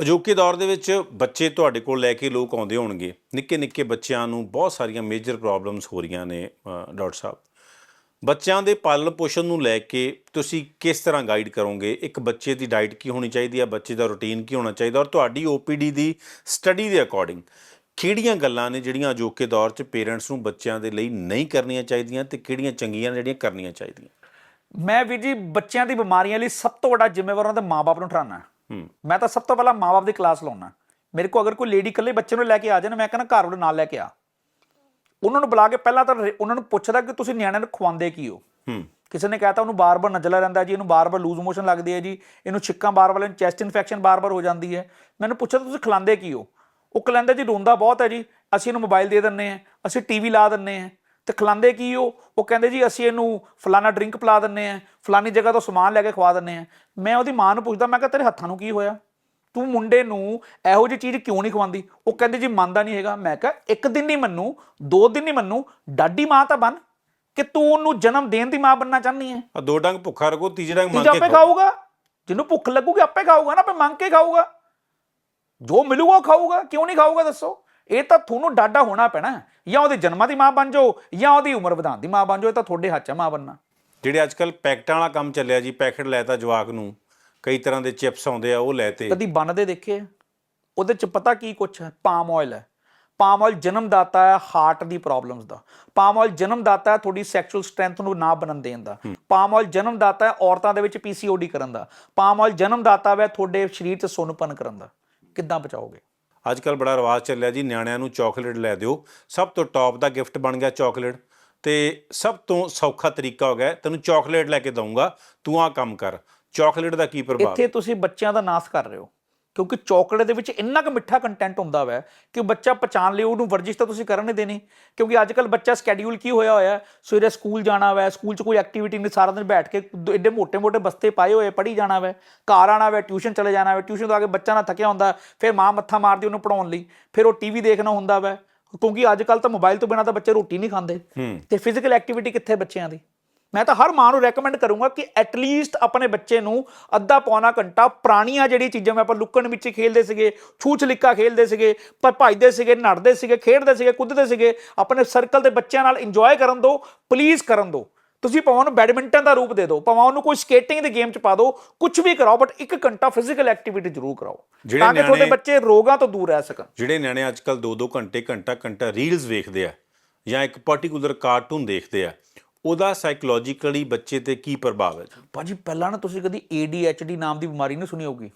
ਅਜੋਕੇ ਦੌਰ ਦੇ ਵਿੱਚ ਬੱਚੇ ਤੁਹਾਡੇ ਕੋਲ ਲੈ ਕੇ ਲੋਕ ਆਉਂਦੇ ਹੋਣਗੇ। ਨਿੱਕੇ ਨਿੱਕੇ ਬੱਚਿਆਂ ਨੂੰ ਬਹੁਤ ਸਾਰੀਆਂ ਮੇਜਰ ਪ੍ਰੋਬਲਮਸ ਹੋ ਰਹੀਆਂ ਨੇ ਡਾਕਟਰ ਸਾਹਿਬ। ਬੱਚਿਆਂ ਦੇ ਪਾਲਣ ਪੋਸ਼ਣ ਨੂੰ ਲੈ ਕੇ ਤੁਸੀਂ ਕਿਸ ਤਰ੍ਹਾਂ ਗਾਈਡ ਕਰੋਗੇ? ਇੱਕ ਬੱਚੇ ਦੀ ਡਾਈਟ ਕੀ ਹੋਣੀ ਚਾਹੀਦੀ ਹੈ ਬੱਚੇ ਦਾ ਰੁਟੀਨ ਕੀ ਹੋਣਾ ਚਾਹੀਦਾ? ਔਰ ਤੁਹਾਡੀ ਓਪੀਡੀ ਦੀ ਸਟੱਡੀ ਦੇ ਅਕੋਰਡਿੰਗ ਕਿਹੜੀਆਂ ਗੱਲਾਂ ਨੇ ਜਿਹੜੀਆਂ ਅਜੋਕੇ ਦੌਰ 'ਚ ਪੇਰੈਂਟਸ ਨੂੰ ਬੱਚਿਆਂ ਦੇ ਲਈ ਨਹੀਂ ਕਰਨੀਆਂ ਚਾਹੀਦੀਆਂ ਤੇ ਕਿਹੜੀਆਂ ਚੰਗੀਆਂ ਜਿਹੜੀਆਂ ਕਰਨੀਆਂ ਚਾਹੀਦੀਆਂ? ਮੈਂ ਵੀਰ ਜੀ, ਬੱਚਿਆਂ ਦੀ ਬਿਮਾਰੀਆਂ ਲਈ ਸਭ ਤੋਂ ਵੱਡਾ ਜ਼ਿੰਮੇਵਾਰ ਉਹਨਾਂ ਦੇ ਮਾਪੇ ਨੂੰ ਠਹਿਰਾਉਣਾ। ਮੈਂ ਤਾਂ ਸਭ ਤੋਂ ਪਹਿਲਾਂ ਮਾਪੇ ਦੀ ਕਲਾਸ ਲਾਉਣਾ ਮੇਰੇ ਕੋ ਅਗਰ ਕੋਈ ਲੇਡੀ ਇਕੱਲੇ ਬੱਚੇ ਨੂੰ ਲੈ ਕੇ ਆ ਜਾਣਾ ਮੈਂ ਕਹਿੰਦਾ ਘਰ ਉਹਦੇ ਨਾਲ ਲੈ ਕੇ ਆ। ਉਹਨਾਂ ਨੂੰ ਬੁਲਾ ਕੇ ਪਹਿਲਾਂ ਤਾਂ ਉਹਨਾਂ ਨੂੰ ਪੁੱਛਦਾ ਕਿ ਤੁਸੀਂ ਨਿਆਣਿਆਂ ਨੂੰ ਖਵਾਉਂਦੇ ਕੀ ਹੋ? ਹੂੰ। ਕਿਸੇ ਨੇ ਕਹਤਾ ਉਹਨੂੰ ਬਾਰ-ਬਾਰ ਨਜ਼ਲਾ ਰਹਿੰਦਾ ਜੀ ਇਹਨੂੰ ਬਾਰ-ਬਾਰ ਲੂਜ਼ ਮੋਸ਼ਨ ਲੱਗਦੀ ਹੈ ਜੀ ਇਹਨੂੰ ਛਿੱਕਾਂ ਬਾਰ-ਬਾਰ ਇਹਨੂੰ ਚੈਸਟ ਇਨਫੈਕਸ਼ਨ ਬਾਰ-ਬਾਰ ਹੋ ਜਾਂਦੀ ਹੈ। ਮੈਨੂੰ ਪੁੱਛਿਆ ਤੁਸੀਂ ਖਿਲਾਉਂਦੇ ਕੀ ਹੋ? ਉਹ ਕਹਿੰਦਾ ਜੀ ਰੋਂਦਾ ਬਹੁਤ ਹੈ ਜੀ ਅਸੀਂ ਇਹਨੂੰ ਮੋਬਾਈਲ ਦੇ ਦਿੰਨੇ ਆ ਅਸੀਂ ਟੀਵੀ ਲਾ ਦਿੰਨੇ ਆ ਤੇ ਖਿਲਾਉਂਦੇ ਕੀ ਹੋ? ਉਹ ਕਹਿੰਦੇ ਜੀ ਅਸੀਂ ਇਹਨੂੰ ਫਲਾਣਾ ਡਰਿੰਕ ਪਿਲਾ ਦਿੰਨੇ ਆ ਫਲਾਣੀ ਜਗ੍ਹਾ ਤੋਂ ਸਮਾਨ ਲੈ ਕੇ ਖਵਾ ਦਿੰਨੇ ਆ। ਮੈਂ ਉਹਦੀ ਮਾਂ ਨੂੰ ਪੁੱਛਦਾ ਮੈਂ ਕਿਹਾ ਤੇਰੇ ਹੱਥਾਂ ਨੂੰ ਕੀ ਹੋਇਆ? ਤੂੰ ਮੁੰਡੇ ਨੂੰ ਇਹੋ ਜਿਹੀ ਚੀਜ਼ ਕਿਉਂ ਨਹੀਂ ਖਵਾਉਂਦੀ? ਉਹ ਕਹਿੰਦੇ ਜੀ ਮੰਨਦਾ ਨਹੀਂ ਹੈਗਾ। ਮੈਂ ਕਿਹਾ ਇੱਕ ਦਿਨ ਨਹੀਂ ਮੰਨੂ ਦੋ ਦਿਨ ਨਹੀਂ ਮੰਨੂ ਡਾਡੀ ਮਾਂ ਤਾਂ ਬਣ ਕਿ ਤੂੰ ਉਹਨੂੰ ਜਨਮ ਦੇਣ ਦੀ ਮਾਂ ਬਣਨਾ ਚਾਹਨੀ ਹੈ ਆ ਦੋ ਡੰਗ ਭੁੱਖਾ ਰਗੋ ਤੀਜੇ ਡੰਗ ਮੰਗ ਤੀਜਾ ਕੇ ਆਪੇ ਖਾਓ। ਖਾਊਗਾ। ਜਿਹਨੂੰ ਭੁੱਖ ਲੱਗੂਗੀ ਆਪੇ ਖਾਊਗਾ ਨਾ ਆਪੇ ਮੰਗ ਕੇ ਖਾਊਗਾ। ਜੋ ਮਿਲੂਗਾ ਉਹ ਖਾਊਗਾ। ਕਿਉਂ ਨਹੀਂ ਖਾਊਗਾ ਦੱਸੋ? ਇਹ ਤਾਂ ਤੁਹਾਨੂੰ ਡਾਡਾ ਹੋਣਾ ਪੈਣਾ। ਹੈ। ਜਾਂ ਉਹਦੇ ਜਨਮਾਂ ਦੀ ਮਾਂ ਬਣ ਜਾਓ ਜਾਂ ਉਹਦੀ ਉਮਰ ਵਧਾਉਣ ਦੀ ਮਾਂ ਬਣ ਜਾਓ ਇਹ ਤਾਂ ਤੁਹਾਡੇ ਹੱਥ 'ਚ ਮਾਂ ਬਣਨਾ। ਜਿਹੜੇ ਅੱਜ ਕੱਲ ਪੈਕਟਾਂ ਵਾਲਾ ਕੰਮ ਚੱਲਿਆ ਜੀ ਪੈਕਟ ਲੈਤਾ ਜਵਾਕ ਨੂੰ ਕਈ ਤਰ੍ਹਾਂ ਦੇ ਚਿਪਸ ਆਉਂਦੇ ਆ ਉਹ ਲੈਤੇ ਕਦੀ ਬਣਦੇ ਦੇਖੇ? ਉਹਦੇ 'ਚ ਪਤਾ ਕੀ ਕੁਛ ਹੈ? ਪਾਮ ਆਇਲ ਹੈ। ਪਾਮ ਆਇਲ ਜਨਮਦਾਤਾ ਹੈ ਹਾਰਟ ਦੀ ਪ੍ਰੋਬਲਮਸ ਦਾ। ਪਾਮ ਆਇਲ ਜਨਮਦਾਤਾ ਹੈ ਤੁਹਾਡੀ ਸੈਕਸ਼ੂਅਲ ਸਟਰੈਂਥ ਨੂੰ ਨਾ ਬਣਨ ਦੇਣ ਦਾ। ਪਾਮ ਆਇਲ ਜਨਮਦਾਤਾ ਹੈ ਔਰਤਾਂ ਦੇ ਵਿੱਚ ਪੀਸੀਓਡੀ ਕਰਨ ਦਾ। ਪਾਮ ਆਇਲ ਜਨਮਦਾਤਾ ਹੈ ਤੁਹਾਡੇ ਸਰੀਰ 'ਚ ਸੁੰਨਪਨ ਕਰਨ ਦਾ। ਕਿੱਦਾਂ ਬਚਾਓਗੇ? ਅੱਜ ਕੱਲ ਬੜਾ ਰਿਵਾਜ ਚੱਲਿਆ ਜੀ, ਨਿਆਣਿਆਂ ਨੂੰ ਚਾਕਲੇਟ ਲੈ ਦਿਓ। ਸਭ ਤੋਂ ਟੌਪ ਦਾ ਗਿਫਟ ਬਣ ਗਿਆ ਚਾਕਲੇਟ। ਤੇ ਸਭ ਤੋਂ ਸੌਖਾ ਤਰੀਕਾ ਹੋ ਗਿਆ, ਤੈਨੂੰ ਚਾਕਲੇਟ ਲੈ ਕੇ ਦਊਂਗਾ, ਤੂੰ ਆਹ ਕੰਮ ਕਰ। ਚਾਕਲੇਟ ਦਾ ਕੀ ਪ੍ਰਭਾਵ ਇੱਥੇ ਤੁਸੀਂ ਬੱਚਿਆਂ ਦਾ ਨਾਸ ਕਰ ਰਹੇ ਹੋ। ਕਿਉਂਕਿ ਚਾਕਲੇਟ ਦੇ ਵਿੱਚ ਇੰਨਾ ਕੁ ਮਿੱਠਾ ਕੰਟੈਂਟ ਹੁੰਦਾ ਵੈ ਕਿ ਬੱਚਾ ਪਛਾਣ ਲਈ ਉਹਨੂੰ ਵਰਜਿਸ਼ ਤਾਂ ਤੁਸੀਂ ਕਰਨ ਨਹੀਂ ਦੇਣੀ। ਕਿਉਂਕਿ ਅੱਜ ਕੱਲ ਬੱਚਾ ਸਕੈਡਿਊਲ ਕੀ ਹੋਇਆ ਹੋਇਆ ਸਵੇਰੇ ਸਕੂਲ ਜਾਣਾ ਵੈ ਸਕੂਲ 'ਚ ਕੋਈ ਐਕਟੀਵਿਟੀ ਨਹੀਂ ਸਾਰਾ ਦਿਨ ਬੈਠ ਕੇ ਐਡੇ ਮੋਟੇ ਮੋਟੇ ਬਸਤੇ ਪਾਏ ਹੋਏ ਪੜ੍ਹੀ ਜਾਣਾ ਵੈ ਘਰ ਆਣਾ ਵੈ ਟਿਊਸ਼ਨ ਚਲੇ ਜਾਣਾ ਵੈ ਟਿਊਸ਼ਨ ਤੋਂ ਆ ਕੇ ਬੱਚਾ ਨਾ ਥੱਕਿਆ ਹੁੰਦਾ ਫਿਰ ਮਾਂ ਮੱਥਾ ਮਾਰਦੀ ਉਹਨੂੰ ਪੜਾਉਣ ਲਈ ਫਿਰ ਉਹ ਟੀਵੀ ਦੇਖਣਾ ਹੁੰਦਾ ਵੈ। ਕਿਉਂਕਿ ਅੱਜ ਕੱਲ ਤਾਂ ਮੋਬਾਈਲ ਤੋਂ ਬਿਨਾਂ ਤਾਂ ਬੱਚੇ ਰੋਟੀ ਨਹੀਂ ਖਾਂਦੇ। ਤੇ ਫਿਜ਼ੀਕਲ ਐਕਟੀਵਿਟੀ ਕਿੱਥੇ ਬੱਚਿਆਂ ਦੀ? ਮੈਂ ਤਾਂ ਹਰ ਮਾਂ ਨੂੰ ਰეკਮੈਂਡ ਕਰੂੰਗਾ ਕਿ ਐਟਲੀਸਟ ਆਪਣੇ ਬੱਚੇ ਨੂੰ ਅੱਧਾ ਪੌਣਾ ਘੰਟਾ ਪੁਰਾਣੀਆਂ ਜਿਹੜੀ ਚੀਜ਼ਾਂ ਮੈਂ ਆਪਾਂ ਲੁੱਕਣ ਵਿੱਚ ਖੇਲਦੇ ਸੀਗੇ ਛੂਚ ਲਿੱਕਾ ਖੇਲਦੇ ਸੀਗੇ ਭ- ਭੱਜਦੇ ਸੀਗੇ ਨੱਠਦੇ ਸੀਗੇ ਖੇਡਦੇ ਸੀਗੇ ਕੁੱਦਦੇ ਸੀਗੇ ਆਪਣੇ ਸਰਕਲ ਦੇ ਬੱਚਿਆਂ ਨਾਲ ਇੰਜੋਏ ਕਰਨ ਦਿਓ ਪਲੀਜ਼ ਕਰਨ ਦਿਓ ਤੁਸੀਂ ਭਾਵੇਂ ਉਹਨੂੰ ਬੈਡਮਿੰਟਨ ਦਾ ਰੂਪ ਦੇ ਦਿਓ ਭਾਵੇਂ ਉਹਨੂੰ ਕੋਈ ਸਕੇਟਿੰਗ ਦੀ ਗੇਮ ਚ ਪਾ ਦਿਓ ਕੁਝ ਵੀ ਕਰਾਓ ਬਟ ਇੱਕ ਘੰਟਾ ਫਿਜ਼ੀਕਲ ਐਕਟੀਵਿਟੀ ਜ਼ਰੂਰ ਕਰਾਓ ਜਿਹੜੇ ਤਾਂ ਕਿ ਤੁਹਾਡੇ ਬੱਚੇ ਰੋਗਾਂ ਤੋਂ ਦੂਰ ਰਹਿ ਸਕਣ। ਜਿਹੜੇ ਨਿਆਣੇ ਅੱਜ ਕੱਲ 2-2 ਘੰਟੇ ਘੰਟਾ ਘੰਟਾ ਰੀਲਸ ਵੇਖਦੇ ਆ ਜਾਂ ਇੱਕ ਪਾਰਟਿਕੂਲਰ ਕਾਰਟੂਨ ਦੇਖਦੇ ਆ ਉਹਦਾ ਸਾਈਕੋਲੋਜੀਕਲੀ ਬੱਚੇ ਤੇ ਕੀ ਪ੍ਰਭਾਵ ਹੈ? ਭਾਜੀ ਪਹਿਲਾਂ ਨਾ ਤੁਸੀਂ ਕਦੀ ADHD ਨਾਮ ਦੀ ਬਿਮਾਰੀ ਨਹੀਂ ਸੁਣੀ ਹੋਗੀ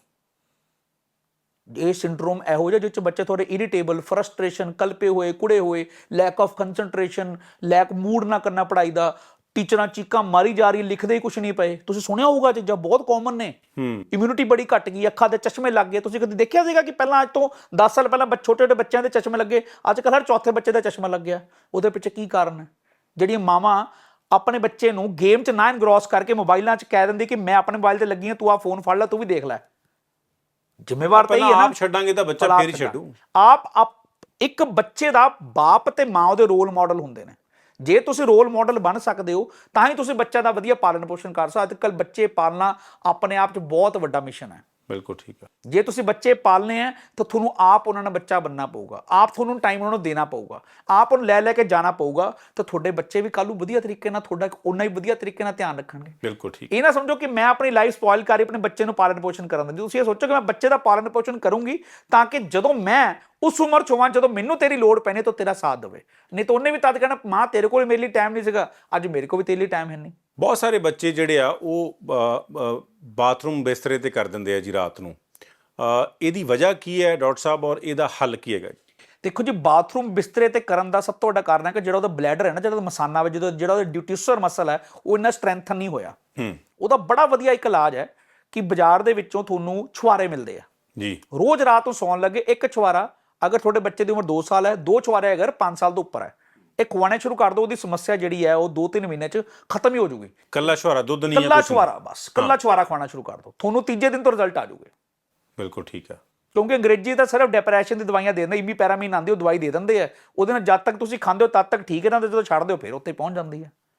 ਇਹ ਸਿੰਡਰੋਮ ਇਹੋ ਜਿਹਾ ਜਿਸ ਬੱਚੇ ਥੋੜੇ ਇਰੀਟੇਬਲ ਫਰਸਟ੍ਰੇਸ਼ਨ ਕਲਪੇ ਹੋਏ ਕੁੜੇ ਹੋਏ lack of concentration lack mood ਨਾ ਕਰਨਾ ਪੜਾਈ ਦਾ ਟੀਚਰਾਂ ਚੀਕਾਂ ਮਾਰੀ ਜਾ ਰਹੀ ਲਿਖਦੇ ਹੀ ਕੁਝ ਨਹੀਂ ਪਏ। ਤੁਸੀਂ ਸੁਣਿਆ ਹੋਊਗਾ ਚੀਜ਼ਾਂ ਬਹੁਤ ਕਾਮਨ ਨੇ। ਇਮਿਊਨਿਟੀ ਬੜੀ ਘਟ ਗਈ ਅੱਖਾਂ ਦੇ ਚਸ਼ਮੇ ਲੱਗ ਗਏ। ਤੁਸੀਂ ਕਦੇ ਦੇਖਿਆ ਸੀਗਾ ਕਿ ਪਹਿਲਾਂ ਅੱਜ ਤੋਂ 10 ਸਾਲ ਪਹਿਲਾਂ ਛੋਟੇ ਛੋਟੇ ਬੱਚਿਆਂ ਦੇ ਚਸ਼ਮੇ ਲੱਗੇ ਅੱਜ ਕੱਲ੍ਹ ਹਰ ਚੌਥੇ ਬੱਚੇ ਦਾ ਚਸ਼ਮਾ ਲੱਗ ਗਿਆ ਉਹਦੇ ਪਿੱਛੇ ਕੀ ਕਾਰਨ ਹੈ? ਜਿਹੜੀਆਂ ਮਾਵਾਂ ਆਪਣੇ ਬੱਚੇ ਨੂੰ ਗੇਮ 'ਚ ਨਾ ਇਨਗਰੋਸ ਕਰਕੇ ਮੋਬਾਈਲਾਂ 'ਚ ਕਹਿ ਦਿੰਦੀ ਕਿ ਮੈਂ ਆਪਣੇ ਮੋਬਾਈਲ ਤੇ ਲੱਗੀ ਹਾਂ ਤੂੰ ਆ ਫੋਨ ਫੜ ਲੈ ਤੂੰ ਵੀ ਦੇਖ ਲੈ। ਜ਼ਿੰਮੇਵਾਰ ਤਾਂ ਹੀ ਹੈ ਨਾ ਆਪ ਛੱਡਾਂਗੇ ਤਾਂ ਬੱਚਾ ਫੇਰ ਹੀ ਛੱਡਾਂ। ਆਪ ਇੱਕ ਬੱਚੇ ਦਾ ਬਾਪ ਤੇ ਮਾਂ ਉਹਦੇ ਰੋਲ ਮਾਡਲ ਹੁੰਦੇ ਨੇ। ਜੇ ਤੁਸੀਂ ਰੋਲ ਮਾਡਲ ਬਣ ਸਕਦੇ ਹੋ ਤਾਂ ਹੀ ਤੁਸੀਂ ਬੱਚਾ ਦਾ ਵਧੀਆ ਪਾਲਣ ਪੋਸ਼ਣ ਕਰ ਸਕਦੇ ਅੱਜ ਕੱਲ ਬੱਚੇ ਪਾਲਣਾ ਆਪਣੇ ਆਪ 'ਚ ਬਹੁਤ ਵੱਡਾ ਮਿਸ਼ਨ ਹੈ। ਬਿਲਕੁਲ ਠੀਕ ਹੈ ਜੇ ਤੁਸੀਂ ਬੱਚੇ ਪਾਲਨੇ ਆ ਤਾਂ ਤੁਹਾਨੂੰ ਆਪ ਉਹਨਾਂ ਨਾਲ ਬੱਚਾ ਬੰਨਣਾ ਪਊਗਾ। ਆਪ ਤੁਹਾਨੂੰ ਟਾਈਮ ਉਹਨਾਂ ਨੂੰ ਦੇਣਾ ਪਊਗਾ। ਆਪ ਉਹਨੂੰ ਲੈ ਲੈ ਕੇ ਜਾਣਾ ਪਊਗਾ ਤਾਂ ਤੁਹਾਡੇ ਬੱਚੇ ਵੀ ਕੱਲ੍ਹ ਨੂੰ ਵਧੀਆ ਤਰੀਕੇ ਨਾਲ ਤੁਹਾਡਾ ਉਨਾ ਹੀ ਵਧੀਆ ਤਰੀਕੇ ਨਾਲ ਧਿਆਨ ਰੱਖਣਗੇ। ਬਿਲਕੁਲ ਠੀਕ। ਇਹ ਨਾ ਸਮਝੋ ਕਿ ਮੈਂ ਆਪਣੀ ਲਾਈਫ ਸਪੋਇਲ ਕਰ ਆਪਣੇ ਬੱਚੇ ਨੂੰ ਪਾਲਣ ਪੋਸ਼ਣ ਕਰਨ ਦਿੰਦੀ। ਤੁਸੀਂ ਇਹ ਸੋਚੋ ਕਿ ਮੈਂ ਬੱਚੇ ਦਾ ਪਾਲਣ ਪੋਸ਼ਣ ਕਰੂੰਗੀ ਤਾਂ ਕਿ ਜਦੋਂ ਮੈਂ ਉਸ ਉਮਰ ਚ ਹੋਵਾਂ ਜਦੋਂ ਮੈਨੂੰ ਤੇਰੀ ਲੋੜ ਪੈਣੇ ਤਾਂ ਤੇਰਾ ਸਾਥ ਦੇਵੇ। ਨਹੀਂ ਤਾਂ ਉਹਨੇ ਵੀ ਤਦ ਕਹਿਣਾ ਮਾਂ ਤੇਰੇ ਕੋਲ ਮੇਰੇ ਲਈ ਟਾਈਮ ਨਹੀਂ ਸੀਗਾ। ਅੱਜ ਮੇਰੇ ਕੋਲ ਵੀ ਤੇਰੇ ਲਈ ਟਾਈਮ ਹੈ ਨਹੀਂ। ਬਹੁਤ ਸਾਰੇ ਬੱਚੇ ਜਿਹੜੇ ਆ ਉਹ ਬਾਥਰੂਮ ਬਿਸਤਰੇ ਤੇ ਕਰ ਦਿੰਦੇ ਆ ਜੀ ਰਾਤ ਨੂੰ। ਇਹਦੀ ਵਜ੍ਹਾ ਕੀ ਹੈ ਡਾਕਟਰ ਸਾਹਿਬ ਔਰ ਇਹਦਾ ਹੱਲ ਕੀ ਹੈਗਾ ਜੀ? ਦੇਖੋ ਜੀ ਬਾਥਰੂਮ ਬਿਸਤਰੇ ਤੇ ਕਰਨ ਦਾ ਸਭ ਤੋਂ ਵੱਡਾ ਕਾਰਨ ਹੈ ਕਿ ਜਿਹੜਾ ਉਹਦਾ ਬਲੈਡਰ ਹੈ ਨਾ ਜਿਹੜਾ ਉਹਦਾ ਮਸਾਨਾ ਵਾ ਜਦੋਂ ਜਿਹੜਾ ਉਹਦਾ ਡਿਊਟਿਸਰ ਮਸਲ ਹੈ ਉਹ ਇੰਨਾ ਸਟਰੈਂਥਨ ਨਹੀਂ ਹੋਇਆ। ਹੂੰ। ਉਹਦਾ ਬੜਾ ਵਧੀਆ ਇੱਕ ਇਲਾਜ ਹੈ ਕਿ ਬਾਜ਼ਾਰ ਦੇ ਵਿੱਚੋਂ ਤੁਹਾਨੂੰ ਛੁਆਰੇ ਮਿਲਦੇ ਆ। ਜੀ। ਰੋਜ਼ ਰਾਤ ਨੂੰ ਸੌਣ ਲੱਗੇ ਇੱਕ ਛੁਆਰਾ ਅਗਰ ਤੁਹਾਡੇ ਬੱਚੇ ਦੀ ਉਮਰ 2 ਸਾਲ ਹੈ ਦੋ ਛੁਆਰੇ ਅਗਰ 5 ਸਾਲ ਤੋਂ ਉੱਪਰ ਹੈ। ਇਹ ਖਵਾਣੇ ਸ਼ੁਰੂ ਕਰ ਦਿਓ ਉਹਦੀ ਸਮੱਸਿਆ ਜਿਹੜੀ ਹੈ ਉਹ 2-3 ਮਹੀਨੇ ਚ ਖਤਮ ਹੀ ਹੋ ਜੂਗੀ। ਕੱਲਾ ਸ਼ੁਹਾਰਾ ਦੁੱਧ ਨਹੀਂ ਹੈ ਕੱਲਾ। ਛੁਆਰਾ ਬਸ। ਕੱਲਾ ਛੁਆਰਾ ਖਵਾਣਾ ਸ਼ੁਰੂ ਕਰ ਦਿਓ। ਤੁਹਾਨੂੰ ਤੀਜੇ ਦਿਨ ਤੋਂ ਰਿਜ਼ਲਟ ਆ ਜੂਗੇ। ਬਿਲਕੁਲ ਠੀਕ ਹੈ ਕਿਉਂਕਿ ਅੰਗਰੇਜ਼ੀ ਤਾਂ ਸਿਰਫ ਡਿਪਰੈਸ਼ਨ ਦੀ ਦਵਾਈਆਂ ਦੇ ਦਿੰਦੇ ਇਮੀ ਪੈਰਾਮੀਨ ਆਉਂਦੀ ਉਹ ਦਵਾਈ ਦੇ ਦਿੰਦੇ ਆ। ਉਹਦੇ ਨਾਲ ਜਦ ਤੱਕ ਤੁਸੀਂ ਖਾਂਦੇ ਹੋ ਤਦ ਤੱਕ ਠੀਕ ਰਹਿੰਦੇ ਜਦੋਂ ਛੱਡ ਦਿਓ ਫਿਰ ਉੱਥੇ ਪਹੁੰਚ ਜਾਂਦੀ ਹੈ।